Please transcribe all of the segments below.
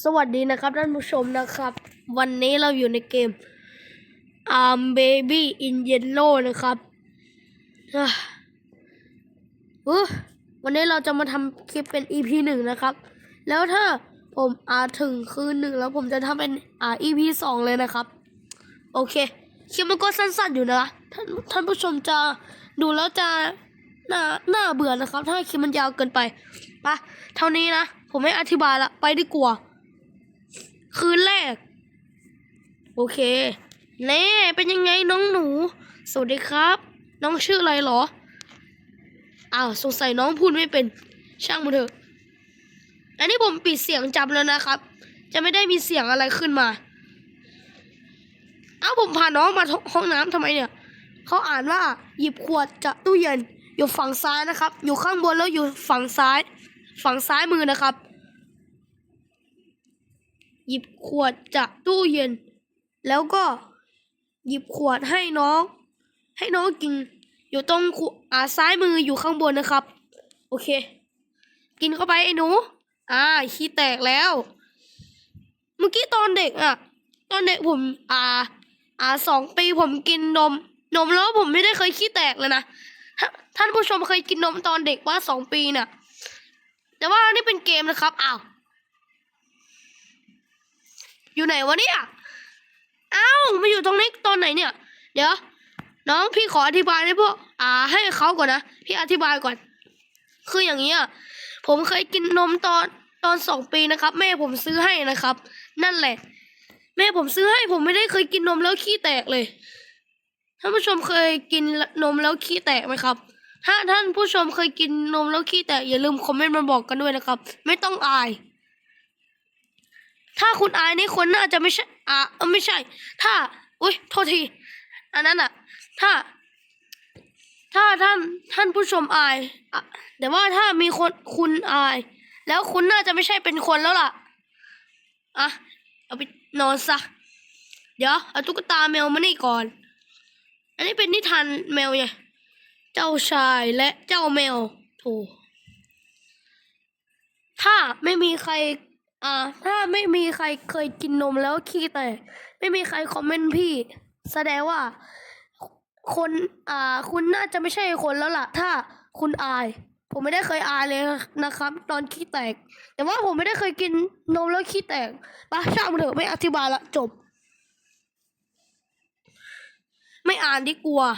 สวัสดีนะครับท่านผู้ชมนะครับ วันนี้เราอยู่ในเกม Arm Baby in Yellow นะครับเออวันนี้เราจะมาทำคลิปเป็น EP หนึ่งนะครับ แล้วถ้าผมอาถึงคืนหนึ่งแล้วผมจะทำเป็นอ่า EP สองเลยนะครับ โอเคคลิปมันก็สั้นๆอยู่นะท่านท่านผู้ชมจะดูแล้วจะน่าน่าเบื่อนะครับ ถ้าคลิปมันยาวเกินไปปะเท่านี้นะ ผมไม่อธิบายละ ไปดีกว่า คืนแรก โอเคเน่เป็นยังไงน้องหนู สวัสดีครับ น้องชื่ออะไรเหรอ อ้าวสงสัยน้องพูดไม่เป็นช่างมันเถอะ อันนี้ผมปิดเสียงจับแล้วนะครับ จะไม่ได้มีเสียงอะไรขึ้นมา เอ้าผมพาน้องมาห้องน้ำทำไมเนี่ย เขาอ่านว่าหยิบขวดจากตู้เย็นอยู่ฝั่งซ้ายนะครับ อยู่ข้างบนแล้วอยู่ฝั่งซ้าย ฝั่งซ้ายมือนะครับ หยิบขวดจากตู้เย็น แล้วก็หยิบขวดให้น้อง ให้น้องกิน อยู่ตรงขวอ่าซ้ายมืออยู่ข้างบนนะครับ โอเค กินเข้าไปไอ้หนู อ่าขี้แตกแล้ว เมื่อกี้ตอนเด็กอะตอนเด็กผม อ่า อ่าสองปีผมกินนม นมแล้วผมไม่ได้เคยขี้แตกเลยนะท่านผู้ชมเคยกินนมตอนเด็กว่าสองปีเนี่ยแต่ว่านี่เป็นเกมนะครับ อ้าว อยู่ไหนวะเนี่ย เอ้ามาอยู่ตรงนี้ตอนไหนเนี่ย เดี๋ยว น้องพี่ขออธิบายให้พวก อ่า ให้เขาก่อนนะ พี่อธิบายก่อน คืออย่างนี้อะผมเคยกินนมตอนตอนสองปีนะครับ แม่ผมซื้อให้นะครับ นั่นแหละ แม่ผมซื้อให้ผมไม่ได้เคยกินนมแล้วขี้แตกเลยท่านผู้ชมเคยกินนมแล้วขี้แตกไหมครับ ถ้าท่านผู้ชมเคยกินนมแล้วขี้แตกอย่าลืมคอมเมนต์มาบอกกันด้วยนะครับ ไม่ต้องอาย ถ้าคุณอายนี่คนน่าจะไม่ใช่อ่าไม่ใช่ ถ้า อุ้ยโทษที อันนั้นอะ ถ้า ถ้าท่านท่านผู้ชมอายอะแต่ว่าถ้ามีคนคุณอาย แล้วคุณน่าจะไม่ใช่เป็นคนแล้วล่ะอะเอาไปนอนซะเดี๋ยวเอาตุ๊กตาแมวมานี่ก่อน อันนี้เป็นนิทานแมวไงเจ้าชายและเจ้าแมวโถถ้าไม่มีใคร อ่า ถ้าไม่มีใครเคยกินนมแล้วขี้แตกไม่มีใครคอมเมนต์พี่ แสดงว่า คนอ่า คุณน่าจะไม่ใช่คนแล้วล่ะ ถ้าคุณอาย ผมไม่ได้เคยอายเลยนะครับ ตอนขี้แตก แต่ว่าผมไม่ได้เคยกินนมแล้วขี้แตกปะช่างเถอะไม่อธิบายละจบ ไม่อ่านดีกว่า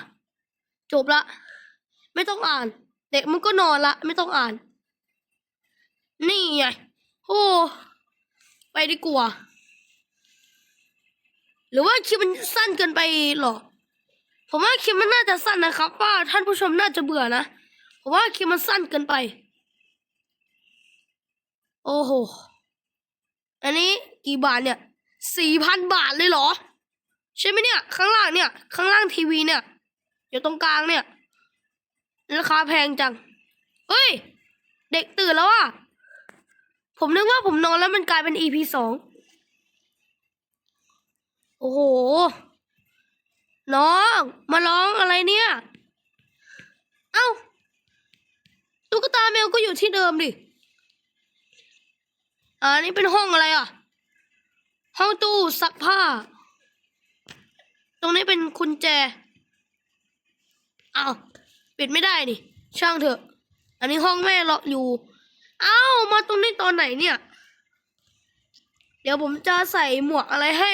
จบละ ไม่ต้องอ่าน เด็กมันก็นอนละ ไม่ต้องอ่าน นี่ไงโอ้ ไปดีกว่า หรือว่าคลิปมันสั้นเกินไปหรอ ผมว่าคลิปมันน่าจะสั้นนะครับ ว่าท่านผู้ชมน่าจะเบื่อนะผมว่าคลิปมันสั้นเกินไป โอ้โห อันนี้กี่บาทเนี่ยสี่พันบาทเลยเหรอ ใช่ไหมเนี่ย ข้างล่างเนี่ย ข้างล่างทีวีเนี่ยอยู่ตรงกลางเนี่ย ราคาแพงจัง เฮ้ย เด็กตื่นแล้วอะ ผมนึกว่าผมนอนแล้วมันกลายเป็น EP สอง โอ้โห น้อง มาร้องอะไรเนี่ย เอ้า ตุ๊กตาแมวก็อยู่ที่เดิมดิ อ่านี่เป็นห้องอะไรอะ ห้องตู้ซักผ้า ตรงนี้เป็นกุญแจอ้าวปิดไม่ได้นี่ ช่างเถอะ อันนี้ห้องแม่ล็อกอยู่ เอ้ามาตรงนี้ตอนไหนเนี่ย เดี๋ยวผมจะใส่หมวกอะไรให้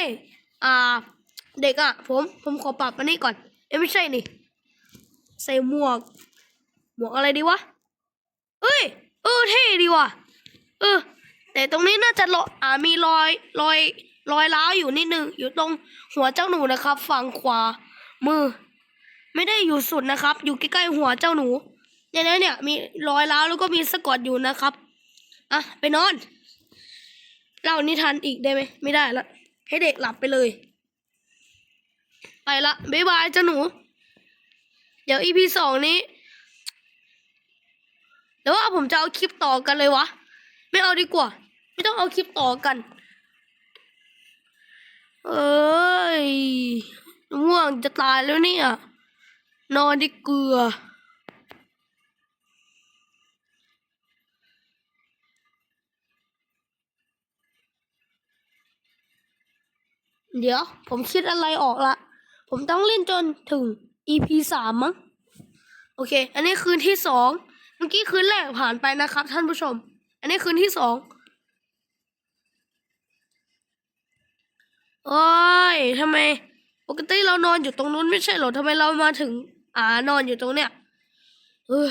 อ่า เด็กอะ่ะ ผมผมขอปรับอันนี้ก่อน เอ้ไม่ใช่นี่ ใส่หมวก หมวกอะไรดีวะเอ้ย เออเท่ดีว่ะ เออ แต่ตรงนี้น่าจะรอยอ่ามีรอยรอยรอยร้าวอยู่นิดนึง อยู่ตรงหัวเจ้าหนูนะครับ ฝั่งขวามือ ไม่ได้อยู่สุดนะครับ อยู่ใกล้ๆหัวเจ้าหนู เนี่ยนะเนี่ย มีรอยร้าวแล้วก็มีสะกดอยู่นะครับ อะ ไปนอน เล่านิทานอีกได้ไหม ไม่ได้ละ ให้เด็กหลับไปเลย ไปละบ๊ายบายเจ้าหนู เดี๋ยวอีพีสองนี้หรือว่าผมจะเอาคลิปต่อกันเลยวะ ไม่เอาดีกว่า ไม่ต้องเอาคลิปต่อกัน เอ้ยง่วงจะตายแล้วเนี่ย นอนดีเกลือ เดี๋ยว ผมคิดอะไรออกละ ผมต้องเล่นจนถึง EP สามมั้ง โอเค อันนี้คืนที่สอง เมื่อกี้คืนแรกผ่านไปนะครับ ท่านผู้ชม อันนี้คืนที่สองโอ้ยทำไม ปกติเรานอนอยู่ตรงนู้นไม่ใช่หรอทำไมเรามาถึง อ่านอนอยู่ตรงเนี้ย เออ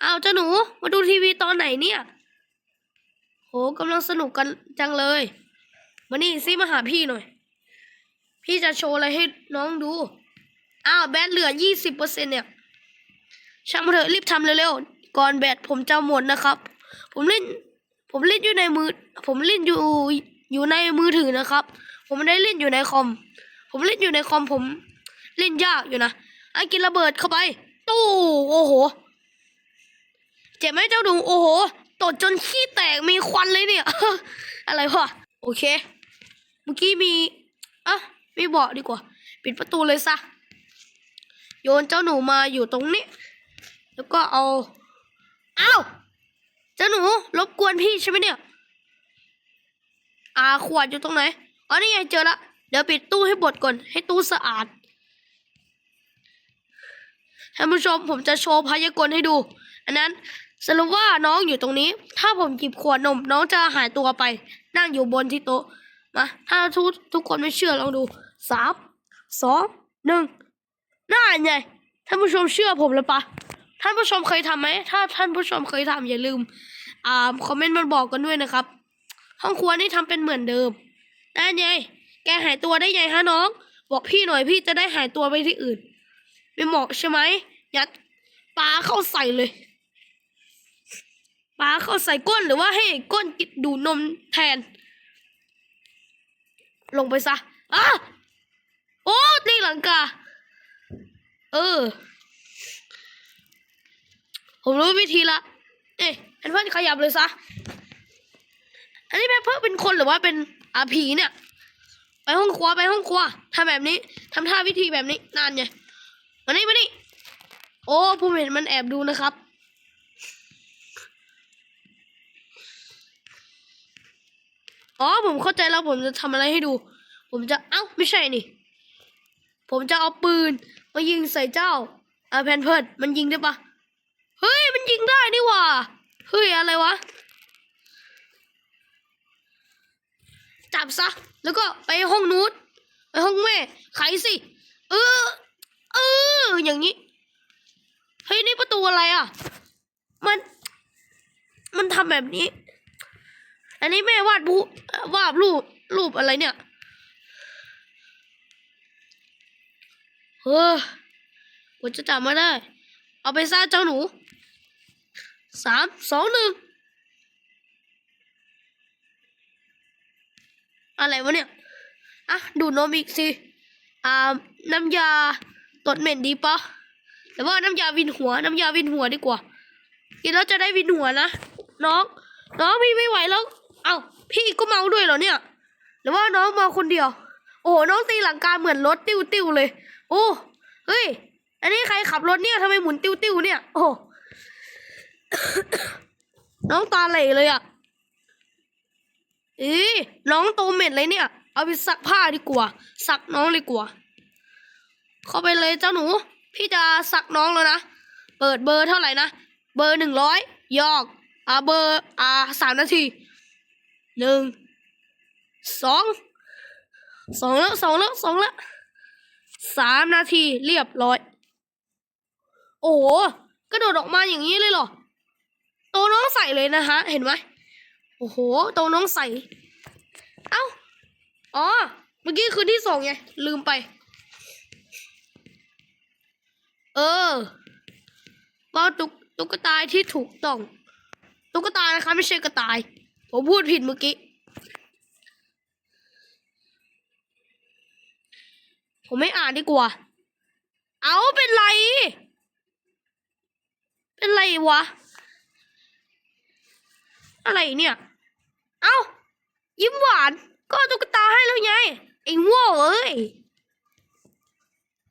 เอาเจ้าหนู มาดูทีวีตอนไหนเนี่ย โหกำลังสนุกกันจังเลย มานี่ซิมาหาพี่หน่อย พี่จะโชว์อะไรให้น้องดู อ้าวแบตเหลือยี่สิบเปอร์เซ็นเนี่ย ช่างมาเถอะรีบทำเร็วๆ ก่อนแบตผมจะหมดนะครับ ผมเล่น ผมเล่นอยู่ในมือ ผมเล่นอยู่อยู่ในมือถือนะครับ ผมไม่ได้เล่นอยู่ในคอม ผมเล่นอยู่ในคอมผมเล่นยากอยู่นะไอ้กินระเบิดเข้าไป ตู้โอ้โห เจ็บไหมเจ้าหนูโอ้โหตดจนขี้แตกมีควันเลยเนี่ย อะไรวะ โอเค มื่อกี้มีอะไม่บอกดีกว่า ปิดประตูเลยซะ โยนเจ้าหนูมาอยู่ตรงนี้ แล้วก็เอาอ้าวเจ้าหนูรบกวนพี่ใช่ไหมเนี่ยอาขวดอยู่ตรงไหนอ๋อนี่ไงเจอละเดี๋ยวปิดตู้ให้บดก่อน ให้ตู้สะอาดท่านผู้ชมผมจะโชว์พยากรณ์ให้ดู อันนั้นสรุปว่าน้องอยู่ตรงนี้ ถ้าผมหยิบขวดนมน้องจะหายตัวไป นั่งอยู่บนที่โต๊ะ มาถ้าทุกทุกคนไม่เชื่อลองดูสามสองหนึ่งน่าไงท่านผู้ชมเชื่อผมเลยปะท่านผู้ชมเคยทำไหมถ้าท่านผู้ชมเคยทำอย่าลืมอ่าคอมเมนต์มาบอกกันด้วยนะครับ ห้องครัวนี่ทำเป็นเหมือนเดิมนั่นไงแกหายตัวได้ไงฮะน้อง บอกพี่หน่อยพี่จะได้หายตัวไปที่อื่นไม่เหมาะใช่ไหมยัดปลาเข้าใส่เลยปลาเข้าใส่ก้นหรือว่าให้ก้นกินดูนมแทน ลงไปซะอ้าโอ้ตีหลังกา เออ ผมรู้วิธีละ เอ๊ะแอนเพื่อนขยับเลยซะ อันนี้แม่เพิ่งเป็นคนหรือว่าเป็นอาผีเนี่ย ไปห้องครัวไปห้องครัวทำแบบนี้ทำท่าวิธีแบบนี้นานไงมานี่มานี่โอ้ผมเห็นมันแอบดูนะครับ อ๋อผมเข้าใจแล้วผมจะทำอะไรให้ดู ผมจะเอ้าไม่ใช่นี่ ผมจะเอาปืนมายิงใส่เจ้าอาแพนเพิร์ดมันยิงได้ปะเฮ้ยมันยิงได้นี่ว่าเฮ้ยอะไรวะ จับซะ แล้วก็ไปห้องนู้นไปห้องแม่ไขสิเออเอออย่างนี้เฮ้ยนี่ประตูอะไรอะ มัน มันทำแบบนี้ อันนี้แม่วาดบูวาดรูปรูปอะไรเนี่ยเฮ้อผมจะจำไม่ได้ เอาไปซะเจ้าหนูสามสองหนึ่งอะไรวะเนี่ย อะ ดูนมอีกสิ อ่า น้ำยาตดเหม็นดีปะหรือว่าน้ำยาวินหัว น้ำยาวินหัวดีกว่า กินแล้วจะได้วินหัวนะ น้อง น้องพี่ไม่ไหวแล้ว เอ้าพี่ก็เมาด้วยเหรอเนี่ย หรือว่าน้องเมาคนเดียว โอ้โหน้องตีหลังกาเหมือนรถติ้วติ้วเลย โอ้เฮ้ย อันนี้ใครขับรถเนี่ยทำไมหมุนติ้วติ้วเนี่ย โอ้น้องตาเหล่เลยอะอีน้องโตเหม็ดเลยเนี่ย เอาไปซักผ้าดีกว่า ซักน้องเลยกว่า เข้าไปเลยเจ้าหนู พี่จะซักน้องแล้วนะ เปิดเบอร์เท่าไหร่นะ เบอร์หนึ่งร้อยยอก อ่าเบอร์ อ่าสามนาที หนึ่งสองสองแล้วสองแล้วสองแล้วสามนาทีเรียบร้อย โอ้โหกระโดดออกมาอย่างนี้เลยเหรอ โตน้องใส่เลยนะฮะ เห็นไหมโอ้โห โตน้องใส่ เอ้า อ๋อ เมื่อกี้คืนที่สองไง ลืมไป เออว่าตุ๊กตุ๊กตาที่ถูกต้อง ตุ๊กตานะคะไม่ใช่กระต่าย ผมพูดผิดเมื่อกี้ ผมไม่อ่านดีกว่า เอาเป็นไร เป็นไรวะ อะไรเนี่ย เอายิ้มหวาน ก็ตุ๊กตาให้แล้วไงไอ้โง่เอ้ย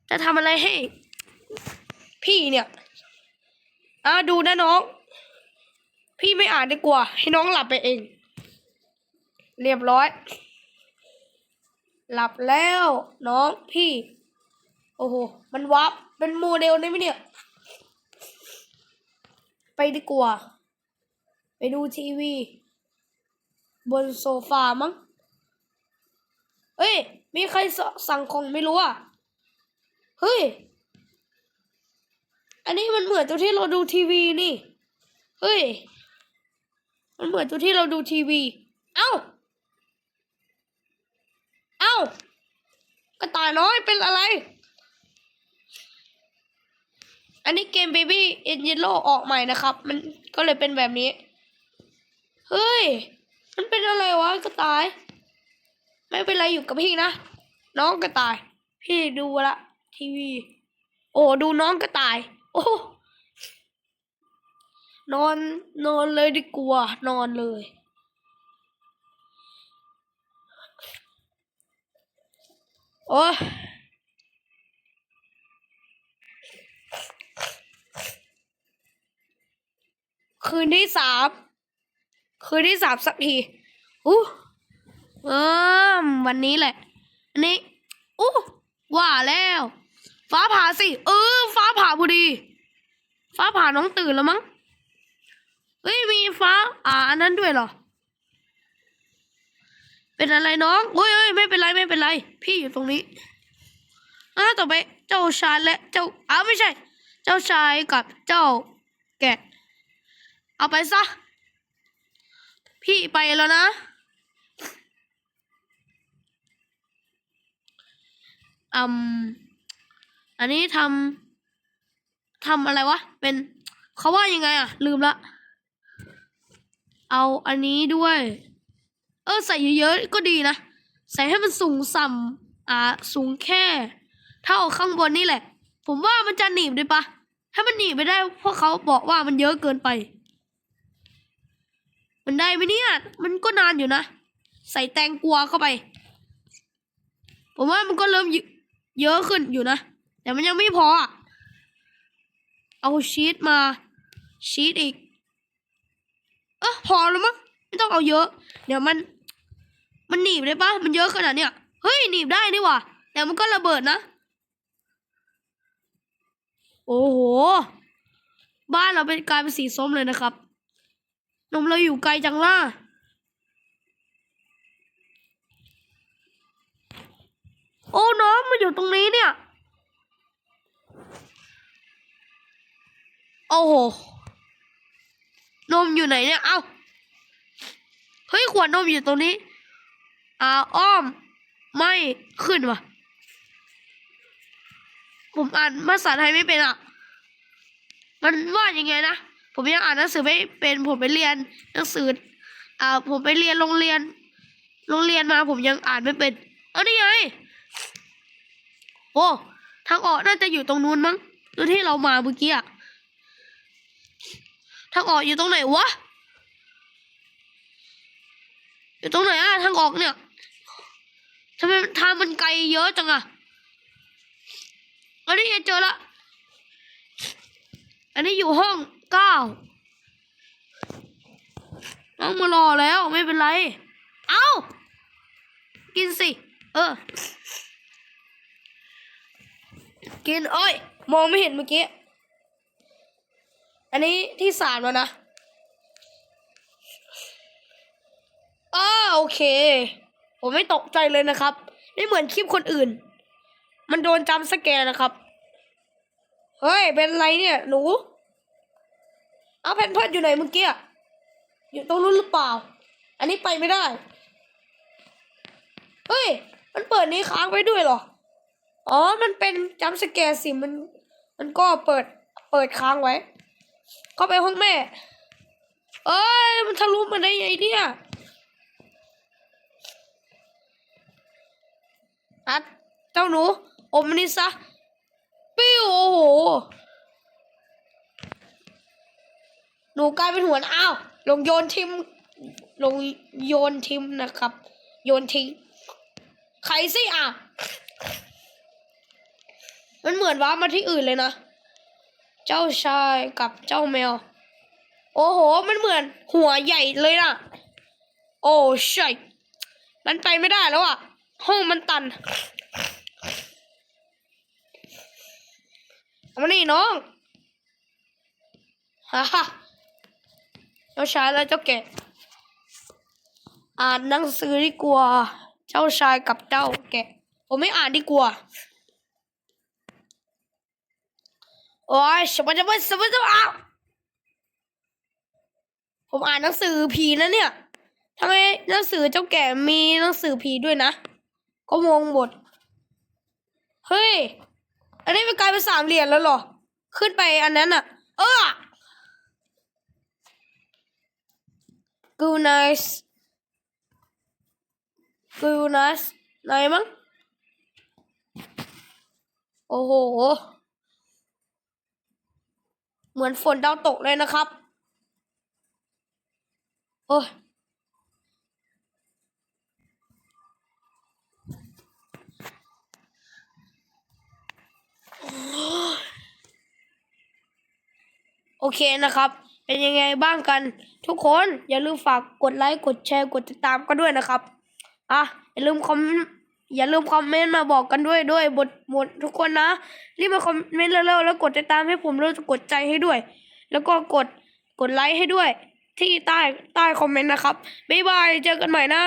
จะทำอะไรให้ พี่เนี่ยอ่าดูนะน้อง พี่ไม่อ่านดีกว่า ให้น้องหลับไปเอง เรียบร้อย หลับแล้วน้องพี่ โอ้โห มันวับเป็นโมเดลได้ไหมเนี่ย ไปดีกว่า ไปดูทีวี บนโซฟามั้งเอ้ย มีใครสสั่งของไม่รู้อะ เฮ้ย อันนี้มันเหมือนตัวที่เราดูทีวีนี่ เฮ้ย มันเหมือนตัวที่เราดูทีวี เอ้า เอ้ากระต่ายน้อยเป็นอะไร อันนี้เกม Baby in Yellow ออกใหม่นะครับ มันก็เลยเป็นแบบนี้ เฮ้ย มันเป็นอะไรวะกระต่าย ไม่เป็นไรอยู่กับพี่นะ น้องกระต่าย พี่ดูละทีวี โอ้ดูน้องกระต่าย โอ้ นอนนอนเลยดีกว่านอนเลย โอ้คืนที่สามคืนที่สามสักทีอู้เออวันนี้แหละ อันนี้อู้ว่าแล้ว ฟ้าผ่าสิ เออ ฟ้าผ่าพอดี ฟ้าผ่าน้องตื่นแล้วมั้ง เฮ้ยมีฟ้า อ่า อันนั้นด้วยเหรอ เป็นอะไรน้องเฮ้ยเฮ้ยไม่เป็นไรไม่เป็นไร พี่อยู่ตรงนี้อ่าต่อไปเจ้าชายและเจ้าอ้าไม่ใช่ เจ้าชายกับเจ้าแกะ เอาไปซะ พี่ไปแล้วนะอืมอันนี้ทำทำอะไรวะ เป็นเขาว่ายังไงอะลืมละ เอาอันนี้ด้วย เออใส่เยอะๆก็ดีนะ ใส่ให้มันสูงส่ำอ่าสูงแค่ เท่าข้างบนนี่แหละ ผมว่ามันจะหนีบได้ปะถ้ามันหนีบไม่ได้เพราะเขาบอกว่ามันเยอะเกินไป มันได้ไหมเนี่ย มันก็นานอยู่นะ ใส่แตงกวาเข้าไป ผมว่ามันก็เริ่มเยเยอะขึ้นอยู่นะ แต่มันยังไม่พอ เอาชีสมาชีสอีก เออพอแล้วมั้งไม่ต้องเอาเยอะ เดี๋ยวมัน มันหนีบได้ปะมันเยอะขนาดเนี้ยเฮ้ยหนีบได้นี่หว่าแต่มันก็ระเบิดนะ โอ้โห บ้านเราเป็นกลายเป็นสีส้มเลยนะครับ นมเราอยู่ไกลจังล่ะโอ้น้องมาอยู่ตรงนี้เนี่ย โอ้โห นมอยู่ไหนเนี่ยเอ้าเฮ้ยขวดนมอยู่ตรงนี้อ่าอ้อม ไม่ขึ้นวะผมอ่านภาษาไทยไม่เป็นอะ มันว่ายังไงนะ ผมยังอ่านหนังสือไม่เป็น ผมไปเรียนหนังสือ อ่า ผมไปเรียนโรงเรียน โรงเรียนมาผมยังอ่านไม่เป็น เอานี่ไง โอ้ ทางออกน่าจะอยู่ตรงนู้นมั้งตรงที่เรามาเมื่อกี้อะางออกอยู่ตรงไหนวะ อยู่ตรงไหนอะทางออกเนี่ยทำไมทางมันไกลเยอะจังอะอันนี้เจอละ อันนี้อยู่ห้องเก้าน้องมารอแล้วไม่เป็นไร เอ้ากินสิ เออ กิน โอ้ย มองไม่เห็นเมื่อกี้ อันนี้ที่สามแล้วนะอ้าโอเค ผมไม่ตกใจเลยนะครับ ไม่เหมือนคลิปคนอื่น มันโดนจำสแกนนะครับ เฮ้ย เป็นไรเนี่ยหนู เอาแพนเพิร์ดอยู่ไหนเมื่อกี้อยู่ตรงนู้นหรือเปล่า อันนี้ไปไม่ได้ เฮ้ย มันเปิดนี้ค้างไว้ด้วยเหรอ อ๋อ มันเป็นจัมป์สแกร์สิ มัน มันก็เปิด เปิดค้างไว้ เข้าไปห้องแม่ เอ้ย มันทะลุมาได้ไงเนี่ยอัดเจ้าหนูอมนนี่ซะ ปิ้ว โอ้โห หนูกลายเป็นหัวอ้าว ลงโยนทิม ลงโยนทิมนะครับ โยนทิ้ง ใครสิอะ มันเหมือนว่ามาที่อื่นเลยนะ เจ้าชายกับเจ้าแมว โอ้โห มันเหมือนหัวใหญ่เลยนะโอ้ใช่มันไปไม่ได้แล้วอะ ห้องมันตันเอามานี่น้องฮ่าฮ่าเจ้าชายและเจ้าแก่อ่านหนังสือดีกว่า เจ้าชายกับเจ้าแก่ผมไม่อ่านดีกว่า โอ้ยสมมติจะไม่สมมติอ้าวผมอ่านหนังสือผีนะเนี่ยทำไมหนังสือเจ้าแก่มีหนังสือผีด้วยนะ ก็งงหมด เฮ้ย อันนี้มันกลายเป็นสามเหลี่ยมแล้วหรอ ขึ้นไปอันนั้นอะเออกูน i c e กูน i c e ไหนมั้งโอ้โห เหมือนฝนดาวตกเลยนะครับ โอ้ยโอเคนะครับ เป็นยังไงบ้างกัน ทุกคนอย่าลืมฝากกดไลค์ กดแชร์ กดติดตามกันด้วยนะครับ อะ อย่าลืมคอม อย่าลืมคอมเมนต์มาบอกกันด้วยด้วยบทบททุกคนนะ รีบมาคอมเมนต์เร็วๆแล้วกดติดตามให้ผมแล้วกดใจให้ด้วย แล้วก็กดกดไลค์ให้ด้วย ที่ใต้ใต้คอมเมนต์นะครับบ๊ายบายเจอกันใหม่นะ